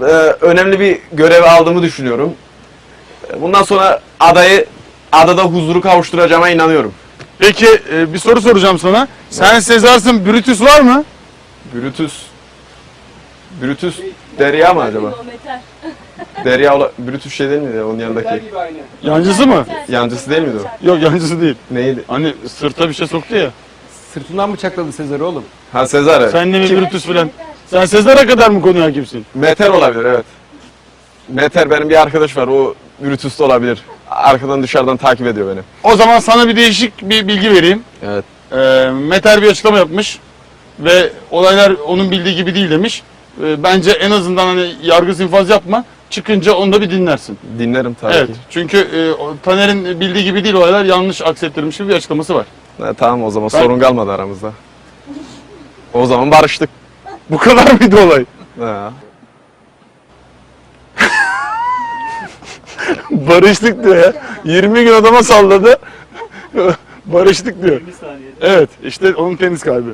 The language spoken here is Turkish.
e, önemli bir görev aldığımı düşünüyorum. E, Bundan sonra adayı adada huzuru kavuşturacağıma inanıyorum. Peki e, bir soru soracağım sana. Sen Sezars'ın Brutus var mı? Brutus Brutus Derya mı acaba? Derya ola, Brutus şey değil miydi onun yanındaki? Yancısı mı? Yancısı değil miydi o? Yok yancısı değil. Neydi? Hani sırta bir şey soktu ya. Sırtından bıçakladı Sezar'ı oğlum. Ha Sezar. Sen de mi Brutus falan? Sen Sezar'a kadar mı konuya hakimsin? Meter olabilir evet. Meter benim bir arkadaş var o Brutus da olabilir. Arkadan dışarıdan takip ediyor beni. O zaman sana bir değişik bir bilgi vereyim. Evet. Ee, Meter bir açıklama yapmış ve olaylar onun bildiği gibi değil demiş. Ee, bence en azından hani yargı infaz yapma. Çıkınca onu da bir dinlersin. Dinlerim tabii evet. ki. Çünkü e, o- Taner'in bildiği gibi değil olaylar yanlış aksettirilmiş gibi bir açıklaması var. Ha, tamam o zaman Ben- sorun kalmadı aramızda. O zaman barıştık. Bu kadar mıydı olay? Ha. Barıştık diyor ya. 20 gün adama salladı. Barıştık diyor. Evet işte onun tenis kalbi.